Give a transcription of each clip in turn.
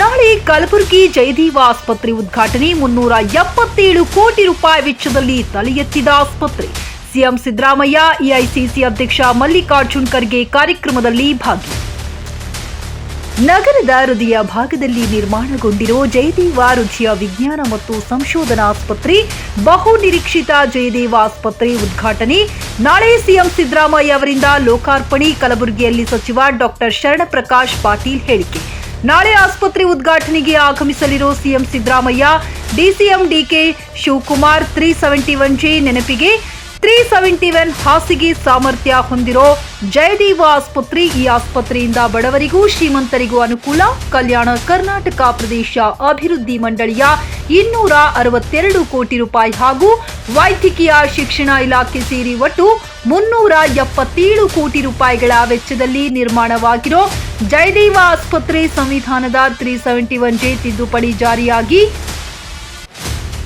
ನಾಳೆ ಕಲಬುರಗಿ ಜಯದೇವ ಆಸ್ಪತ್ರೆ ಉದ್ಘಾಟನೆ, ಮುನ್ನೂರ ಎಪ್ಪತ್ತೇಳು ಕೋಟಿ ರೂಪಾಯಿ ವೆಚ್ಚದಲ್ಲಿ ತಲೆ ಆಸ್ಪತ್ರೆ. ಸಿಎಂ ಸಿದ್ದರಾಮಯ್ಯ, ಎಐಸಿಸಿ ಅಧ್ಯಕ್ಷ ಮಲ್ಲಿಕಾರ್ಜುನ್ ಖರ್ಗೆ ಕಾರ್ಯಕ್ರಮದಲ್ಲಿ ಭಾಗಿ. ನಗರದ ಹೃದಯ ಭಾಗದಲ್ಲಿ ನಿರ್ಮಾಣಗೊಂಡಿರೋ ಜಯದೇವ ರುಚಿಯ ವಿಜ್ಞಾನ ಮತ್ತು ಸಂಶೋಧನಾ ಆಸ್ಪತ್ರೆ, ಬಹು ನಿರೀಕ್ಷಿತ ಜಯದೇವ ಆಸ್ಪತ್ರೆ ಉದ್ಘಾಟನೆ. ನಾಳೆ ಸಿಎಂ ಸಿದ್ದರಾಮಯ್ಯ ಅವರಿಂದ ಲೋಕಾರ್ಪಣೆ, ಕಲಬುರಗಿಯಲ್ಲಿ ಸಚಿವ ಡಾಕ್ಟರ್ ಶರಣಪ್ರಕಾಶ್ ಪಾಟೀಲ್ ಹೇಳಿಕೆ. ನಾಳೆ ಆಸ್ಪತ್ರೆ ಉದ್ಘಾಟನೆಗೆ ಆಗಮಿಸಲಿರೋ CM Siddaramaiah, DCM DK Shivakumar, three seventy one G ನೆನಪಿಗೆ, ತ್ರೀ ಸೆವೆಂಟಿ ಒನ್ ಹಾಸಿಗೆ ಸಾಮರ್ಥ್ಯ ಹೊಂದಿರೋ ಜಯದೇವ ಆಸ್ಪತ್ರೆ ಈ ಆಸ್ಪತ್ರೆಯಿಂದ ಬಡವರಿಗೂ ಶ್ರೀಮಂತರಿಗೂ ಅನುಕೂಲ. ಕಲ್ಯಾಣ ಕರ್ನಾಟಕ ಪ್ರದೇಶ ಅಭಿವೃದ್ಧಿ ಮಂಡಳಿಯ ಇನ್ನೂರ ಅರವತ್ತೆರಡು ಕೋಟಿ ರೂಪಾಯಿ ಹಾಗೂ ವೈದ್ಯಕೀಯ ಶಿಕ್ಷಣ ಇಲಾಖೆ ಸೇರಿ ಒಟ್ಟು ಮುನ್ನೂರ ಎಪ್ಪತ್ತೇಳು ಕೋಟಿ ರೂಪಾಯಿಗಳ ವೆಚ್ಚದಲ್ಲಿ ನಿರ್ಮಾಣವಾಗಿರೋ ಜಯದೇವ ಆಸ್ಪತ್ರೆ ಸಂವಿಧಾನದ ತ್ರೀ ಸೆವೆಂಟಿ ಒನ್ ಜೆ ತಿದ್ದುಪಡಿ ಜಾರಿಯಾಗಿ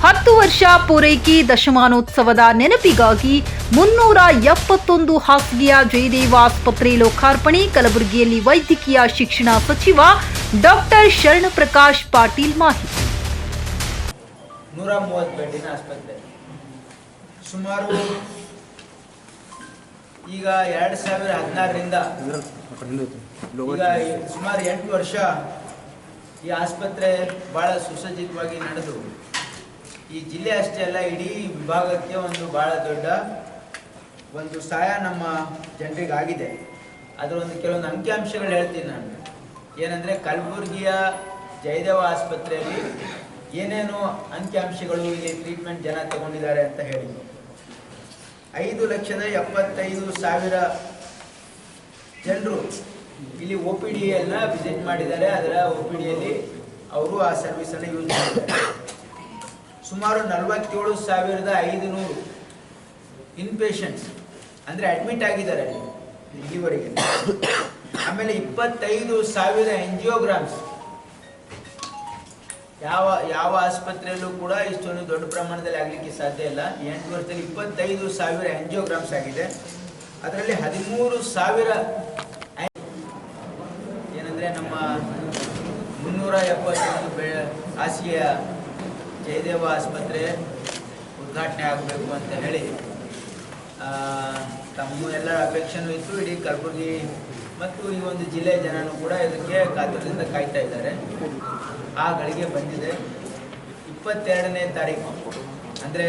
ಹತ್ತು ವರ್ಷ ಪೂರೈಕೆ ದಶಮಾನೋತ್ಸವದ ನೆನಪಿಗಾಗಿ ಮುನ್ನೂರ ಎಪ್ಪತ್ತೊಂದು ಹಾಸಿಗೆಯ ಜಯದೇವ ಆಸ್ಪತ್ರೆ ಲೋಕಾರ್ಪಣೆ, ಕಲಬುರಗಿಯಲ್ಲಿ ವೈದ್ಯಕೀಯ ಶಿಕ್ಷಣ ಸಚಿವ ಡಾಕ್ಟರ್ ಶರಣಪ್ರಕಾಶ್ ಪಾಟೀಲ್ ಮಾಹಿತಿ. ಸುಮಾರು ಈಗ ಎರಡು ಸಾವಿರ ಹದಿನಾರರಿಂದ ಸುಮಾರು ಎಂಟು ವರ್ಷ ಈ ಆಸ್ಪತ್ರೆ ಬಹಳ ಸುಸಜ್ಜಿತವಾಗಿ ನಡೆದು, ಈ ಜಿಲ್ಲೆ ಅಷ್ಟೇ ಅಲ್ಲ, ಇಡೀ ವಿಭಾಗಕ್ಕೆ ಒಂದು ಬಹಳ ದೊಡ್ಡ ಒಂದು ಸಹಾಯ ನಮ್ಮ ಜನರಿಗೆ ಆಗಿದೆ ಅದರ ಒಂದು ಕೆಲವೊಂದು ಅಂಕಿಅಂಶಗಳು ಹೇಳ್ತೀನಿ ನಾನು. ಏನಂದರೆ ಕಲಬುರಗಿಯ ಜಯದೇವ ಆಸ್ಪತ್ರೆಯಲ್ಲಿ ಏನೇನು ಅಂಕಿಅಂಶಗಳು ಇಲ್ಲಿ ಟ್ರೀಟ್ಮೆಂಟ್ ಜನ ತಗೊಂಡಿದ್ದಾರೆ ಅಂತ ಹೇಳಿ ಐದು ಲಕ್ಷದ ಎಪ್ಪತ್ತೈದು ಸಾವಿರ ಜನರು ಇಲ್ಲಿ ಒ ಪಿ ಡಿಯನ್ನು ವಿಸಿಟ್ ಮಾಡಿದ್ದಾರೆ. ಅದರ ಓ ಪಿ ಡಿಯಲ್ಲಿ ಅವರು ಆ ಸರ್ವಿಸನ್ನು ಯೂಸ್ ಮಾಡಿದ್ದಾರೆ. ಸುಮಾರು ನಲವತ್ತೇಳು ಸಾವಿರದ ಐದುನೂರು ಇನ್ಪೇಷಂಟ್ಸ್ ಅಂದರೆ ಅಡ್ಮಿಟ್ ಆಗಿದ್ದಾರೆ ಇಲ್ಲಿವರೆಗೆ. ಆಮೇಲೆ ಇಪ್ಪತ್ತೈದು ಸಾವಿರ ಎಂಜಿಯೋಗ್ರಾಮ್ಸ್ ಯಾವ ಯಾವ ಆಸ್ಪತ್ರೆಯಲ್ಲೂ ಕೂಡ ಇಷ್ಟೊಂದು ದೊಡ್ಡ ಪ್ರಮಾಣದಲ್ಲಿ ಆಗಲಿಕ್ಕೆ ಸಾಧ್ಯ ಇಲ್ಲ. ಎಂಟು ವರ್ಷದಲ್ಲಿ ಇಪ್ಪತ್ತೈದು ಸಾವಿರ ಎಂಜಿಯೋಗ್ರಾಮ್ಸ್ ಆಗಿದೆ. ಅದರಲ್ಲಿ ಹದಿಮೂರು ಸಾವಿರ ಏನಂದರೆ ನಮ್ಮ ಮುನ್ನೂರ ಎಪ್ಪತ್ತೊಂದು ಬೆ, ಹಾಸಿಗೆಯ ಜಯದೇವ ಆಸ್ಪತ್ರೆ ಉದ್ಘಾಟನೆ ಆಗಬೇಕು ಅಂತ ಹೇಳಿ ತಮ್ಮ ಎಲ್ಲ ಅಪೇಕ್ಷೆನೂ ಇತ್ತು. ಇಡೀ ಕಲಬುರಗಿ ಮತ್ತು ಈ ಒಂದು ಜಿಲ್ಲೆಯ ಜನರು ಕೂಡ ಇದಕ್ಕೆ ಕಾತುರದಿಂದ ಕಾಯ್ತಾ ಇದ್ದಾರೆ. ಆ ಗಳಿಗೆ ಬಂದಿದೆ ಇಪ್ಪತ್ತೆರಡನೇ ತಾರೀಕು. ಅಂದರೆ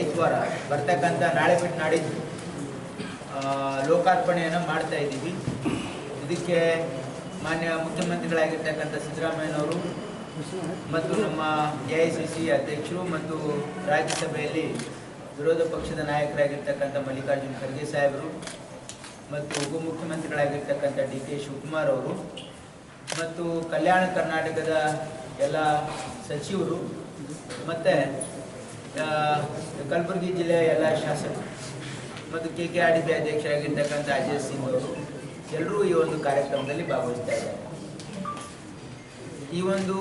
ಐತವಾರ ಬರ್ತಕ್ಕಂಥ ನಾಳೆ ಬಿಟ್ಟು ನಾಡಿದ್ದು ಲೋಕಾರ್ಪಣೆಯನ್ನು ಮಾಡ್ತಾ ಇದ್ದೀವಿ. ಇದಕ್ಕೆ ಮಾನ್ಯ ಮುಖ್ಯಮಂತ್ರಿಗಳಾಗಿರ್ತಕ್ಕಂಥ ಸಿದ್ದರಾಮಯ್ಯನವರು ಮತ್ತು ನಮ್ಮ ಎ ಐ ಸಿ ಸಿ ಅಧ್ಯಕ್ಷರು ಮತ್ತು ರಾಜ್ಯಸಭೆಯಲ್ಲಿ ವಿರೋಧ ಪಕ್ಷದ ನಾಯಕರಾಗಿರ್ತಕ್ಕಂಥ ಮಲ್ಲಿಕಾರ್ಜುನ್ ಖರ್ಗೆ ಸಾಹೇಬರು ಮತ್ತು ಉಪಮುಖ್ಯಮಂತ್ರಿಗಳಾಗಿರ್ತಕ್ಕಂಥ ಡಿ ಕೆ ಶಿವಕುಮಾರ್ ಅವರು ಮತ್ತು ಕಲ್ಯಾಣ ಕರ್ನಾಟಕದ ಎಲ್ಲ ಸಚಿವರು ಮತ್ತು ಕಲಬುರಗಿ ಜಿಲ್ಲೆಯ ಎಲ್ಲ ಶಾಸಕರು ಮತ್ತು ಕೆ ಕೆ ಆರ್ ಡಿ ಅಧ್ಯಕ್ಷರಾಗಿರ್ತಕ್ಕಂಥ ಅಜಯ್ ಸಿಂಗ್ ಅವರು ಎಲ್ಲರೂ ಈ ಒಂದು ಕಾರ್ಯಕ್ರಮದಲ್ಲಿ ಭಾಗವಹಿಸ್ತಾ ಇದ್ದಾರೆ. ಈ ಒಂದು